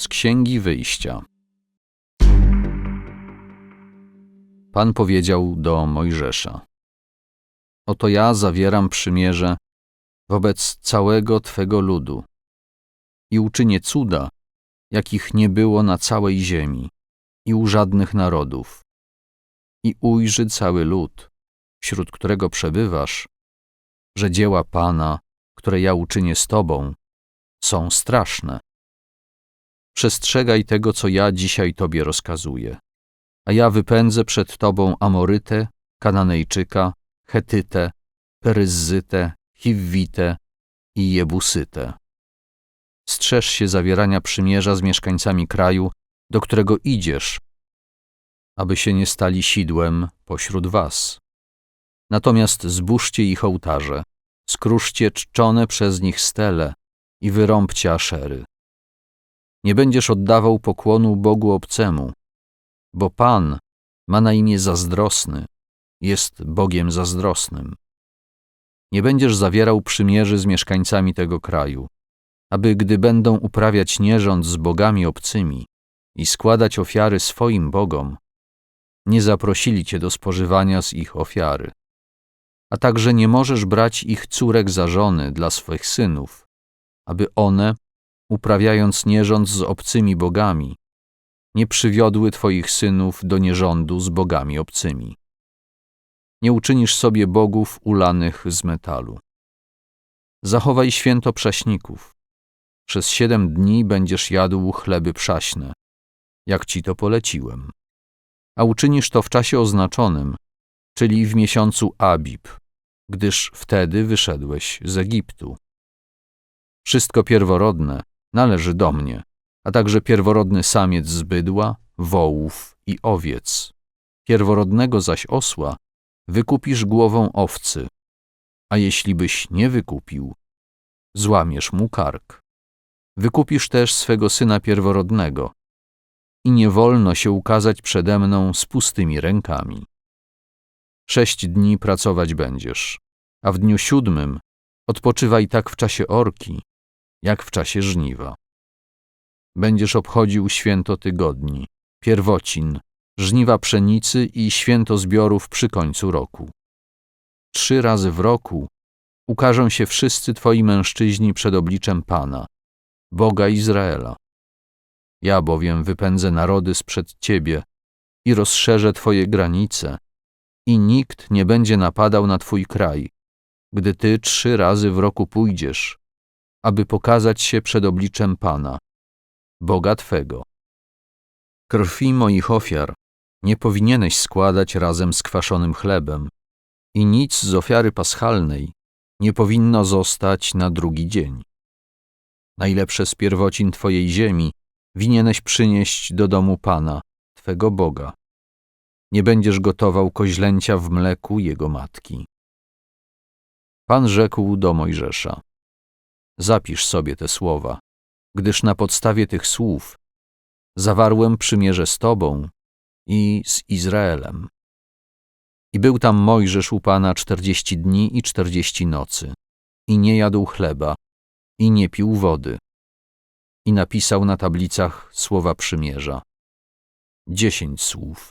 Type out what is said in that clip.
Z Księgi Wyjścia. Pan powiedział do Mojżesza: Oto ja zawieram przymierze wobec całego Twego ludu i uczynię cuda, jakich nie było na całej ziemi i u żadnych narodów. I ujrzy cały lud, wśród którego przebywasz, że dzieła Pana, które ja uczynię z Tobą, są straszne. Przestrzegaj tego, co ja dzisiaj Tobie rozkazuję. A ja wypędzę przed Tobą Amorytę, Kananejczyka, Chetytę, Peryzzytę, Hiwwitę i Jebusytę. Strzeż się zawierania przymierza z mieszkańcami kraju, do którego idziesz, aby się nie stali sidłem pośród was. Natomiast zburzcie ich ołtarze, skruszcie czczone przez nich stele i wyrąbcie aszery. Nie będziesz oddawał pokłonu Bogu obcemu, bo Pan ma na imię zazdrosny, jest Bogiem zazdrosnym. Nie będziesz zawierał przymierzy z mieszkańcami tego kraju, aby gdy będą uprawiać nierząd z bogami obcymi i składać ofiary swoim bogom, nie zaprosili cię do spożywania z ich ofiary. A także nie możesz brać ich córek za żony dla swych synów, aby one, uprawiając nierząd z obcymi bogami, nie przywiodły twoich synów do nierządu z bogami obcymi. Nie uczynisz sobie bogów ulanych z metalu. Zachowaj święto prześników. Przez siedem dni będziesz jadł chleby przaśne, jak ci to poleciłem. A uczynisz to w czasie oznaczonym, czyli w miesiącu Abib, gdyż wtedy wyszedłeś z Egiptu. Wszystko pierworodne należy do mnie, a także pierworodny samiec z bydła, wołów i owiec. Pierworodnego zaś osła wykupisz głową owcy, a jeśli byś nie wykupił, złamiesz mu kark. Wykupisz też swego syna pierworodnego i nie wolno się ukazać przede mną z pustymi rękami. Sześć dni pracować będziesz, a w dniu siódmym odpoczywaj tak w czasie orki, jak w czasie żniwa. Będziesz obchodził święto tygodni, pierwocin, żniwa pszenicy i święto zbiorów przy końcu roku. Trzy razy w roku ukażą się wszyscy twoi mężczyźni przed obliczem Pana, Boga Izraela. Ja bowiem wypędzę narody sprzed ciebie i rozszerzę twoje granice, i nikt nie będzie napadał na twój kraj, gdy ty trzy razy w roku pójdziesz, aby pokazać się przed obliczem Pana, Boga Twego. Krwi moich ofiar nie powinieneś składać razem z kwaszonym chlebem i nic z ofiary paschalnej nie powinno zostać na drugi dzień. Najlepsze z pierwocin Twojej ziemi winieneś przynieść do domu Pana, Twego Boga. Nie będziesz gotował koźlęcia w mleku jego matki. Pan rzekł do Mojżesza: Zapisz sobie te słowa, gdyż na podstawie tych słów zawarłem przymierze z Tobą i z Izraelem. I był tam Mojżesz u Pana czterdzieści dni i czterdzieści nocy, i nie jadł chleba, i nie pił wody. I napisał na tablicach słowa przymierza. Dziesięć słów.